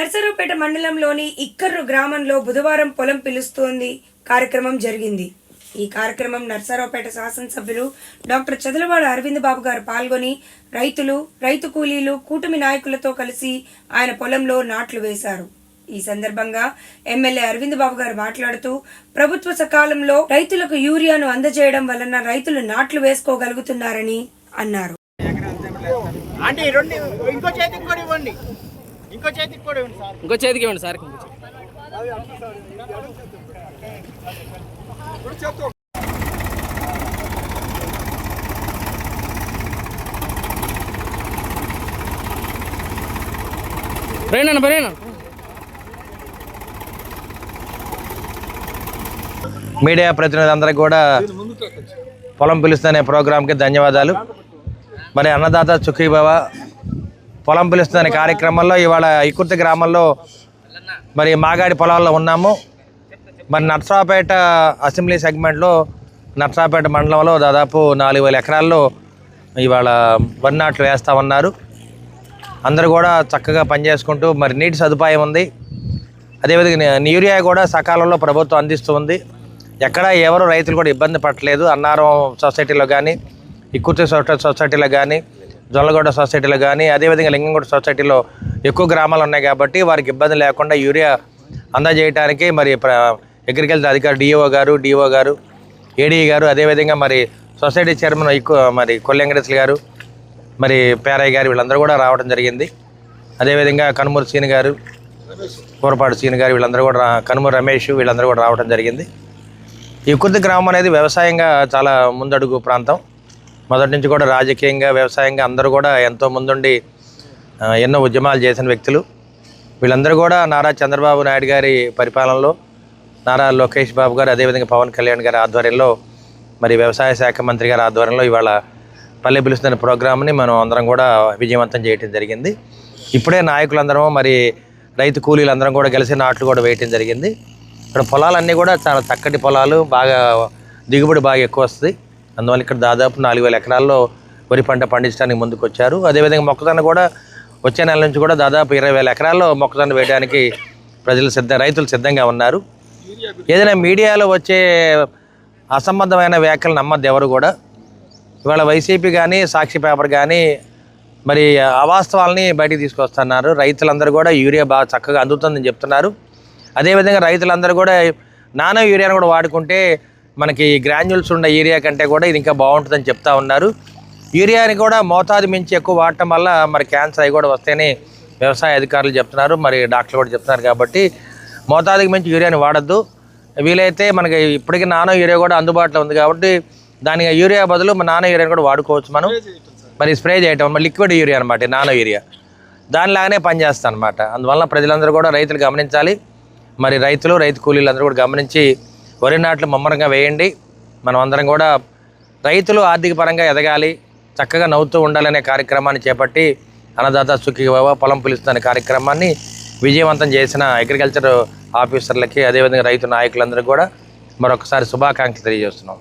నర్సరావుపేట మండలంలోని ఇక్కర్రు గ్రామంలో బుధవారం పొలం పిలుస్తోంది. కార్యక్రమం జరిగింది. ఈ కార్యక్రమం నర్సరావుపేట శాసనసభ్యులు డాక్టర్ చదలవాడ అరవింద్ బాబు గారు పాల్గొని రైతులు రైతు కూలీలు కూటమి నాయకులతో కలిసి ఆయన పొలంలో నాట్లు వేశారు. ఈ సందర్భంగా ఎమ్మెల్యే అరవింద్ బాబు గారు మాట్లాడుతూ ప్రభుత్వ సకాలంలో రైతులకు యూరియాను అందజేయడం వలన రైతులు నాట్లు వేసుకోగలుగుతున్నారని అన్నారు. అంటే ఇంకో చేతికి కూడా ఇవ్వండి ఇంకో చేతికి కూడా ఇవ్వండి సార్ ఇంకో చేతికి. ఇవ్వండి సార్ రేనా బరేనా మీడియా ప్రతినిధులందరికీ కూడా పొలం పిలుస్తున్న ప్రోగ్రాంకి ధన్యవాదాలు. మరి అన్నదాత చుక్కీబావ పొలం పిలుస్తుందనే కార్యక్రమంలో ఇవాళ ఇకుర్తి గ్రామంలో మరి మాగాడి పొలాల్లో ఉన్నాము. మరి నర్సరావుపేట అసెంబ్లీ సెగ్మెంట్లో నర్సరావుపేట మండలంలో దాదాపు నాలుగు వేల ఎకరాల్లో ఇవాళ వన్ నాట్లు వేస్తూ ఉన్నారు. అందరూ కూడా చక్కగా పనిచేసుకుంటూ మరి నీటి సదుపాయం ఉంది. అదేవిధంగా యూరియా కూడా సకాలంలో ప్రభుత్వం అందిస్తుంది ఎక్కడ ఎవరు రైతులు కూడా ఇబ్బంది పడలేదు అన్నారం సొసైటీలో కానీ ఇక్కుర్తి సొసైటీలో కానీ జొల్లగొండ సొసైటీలో కానీ అదేవిధంగా లింగంగూడ సొసైటీలో ఎక్కువ గ్రామాలు ఉన్నాయి కాబట్టి వారికి ఇబ్బంది లేకుండా యూరియా అందజేయడానికి మరి ప్ర అగ్రికల్చర్ అధికారి డిఓ గారు డిఓ గారు ఏడీ గారు అదేవిధంగా మరి సొసైటీ చైర్మన్ ఎక్కువ మరి కొల్లెంకటేశ్వర గారు మరి పేరయ్య గారు వీళ్ళందరూ కూడా రావడం జరిగింది. అదేవిధంగా కనుమూరు సీని గారు కూరపాడు సీని గారు వీళ్ళందరూ కూడా కనుమూరు రమేష్ వీళ్ళందరూ కూడా రావడం జరిగింది. ఈ కుర్తి గ్రామం అనేది వ్యవసాయంగా చాలా ముందడుగు ప్రాంతం. మొదటి నుంచి కూడా రాజకీయంగా వ్యవసాయంగా అందరూ కూడా ఎంతో ముందుండి ఎన్నో ఉద్యమాలు చేసిన వ్యక్తులు. వీళ్ళందరూ కూడా నారా చంద్రబాబు నాయుడు గారి పరిపాలనలో నారా లోకేష్ బాబు గారు అదేవిధంగా పవన్ కళ్యాణ్ గారి ఆధ్వర్యంలో మరి వ్యవసాయ శాఖ మంత్రి గారి ఆధ్వర్యంలో ఇవాళ పల్లె పిలుస్తున్న ప్రోగ్రామ్ని మనం అందరం కూడా విజయవంతం చేయటం జరిగింది. ఇప్పుడే నాయకులందరం మరి రైతు కూలీలందరం కూడా కలిసి నాట్లు కూడా వేయటం జరిగింది. ఇక్కడ పొలాలన్నీ కూడా చాలా చక్కటి పొలాలు బాగా దిగుబడి బాగా ఎక్కువ వస్తుంది. అందువల్ల ఇక్కడ దాదాపు నాలుగు వేల ఎకరాల్లో వరి పంట పండించడానికి ముందుకు వచ్చారు అదేవిధంగా మొక్కజొన్న కూడా వచ్చే నెల నుంచి కూడా దాదాపు ఇరవై వేల ఎకరాల్లో మొక్కజొన్న వేయడానికి ప్రజలు సిద్ధ రైతులు సిద్ధంగా ఉన్నారు. ఏదైనా మీడియాలో వచ్చే అసంబద్ధమైన వ్యాఖ్యలు నమ్మద్దు ఎవరు కూడా. ఇవాళ వైసీపీ కానీ సాక్షి పేపర్ కానీ మరి అవాస్తవాలని బయటికి తీసుకొస్తున్నారు. రైతులందరూ కూడా యూరియా బాగా చక్కగా అందుతుందని చెప్తున్నారు. అదేవిధంగా రైతులందరూ కూడా నానో యూరియాను కూడా వాడుకుంటే మనకి గ్రాన్యుల్స్ ఉన్న ఏరియా కంటే కూడా ఇది ఇంకా బాగుంటుందని చెప్తా ఉన్నారు. యూరియాని కూడా మోతాదు మించి ఎక్కువ వాడటం వల్ల మరి క్యాన్సర్ అవి కూడా వస్తాయని వ్యవసాయ అధికారులు చెప్తున్నారు మరి డాక్టర్లు కూడా చెప్తున్నారు కాబట్టి మోతాదుకి మించి యూరియాని వాడద్దు. వీలైతే మనకి ఇప్పటికీ నానో యూరియా కూడా అందుబాటులో ఉంది కాబట్టి దానికి యూరియా బదులు మన నానో యూరియాని కూడా వాడుకోవచ్చు మనం. మరి స్ప్రే చేయటం లిక్విడ్ యూరియా అనమాట నానో యూరియా. దానిలాగానే పనిచేస్తాను అనమాట అందువల్ల ప్రజలందరూ కూడా రైతులు గమనించాలి. మరి రైతులు రైతు కూలీలందరూ కూడా గమనించి వరి నాట్లు ముమ్మరంగా వేయండి. మనం అందరం కూడా రైతులు ఆర్థిక పరంగా ఎదగాలి చక్కగా నవ్వుతూ ఉండాలనే కార్యక్రమాన్ని చేపట్టి అన్నదాత సుఖీ పొలం పిలుస్తున్న కార్యక్రమాన్ని విజయవంతం చేసిన అగ్రికల్చర్ ఆఫీసర్లకి అదేవిధంగా రైతు నాయకులందరికీ కూడా మరొకసారి శుభాకాంక్షలు తెలియజేస్తున్నాం.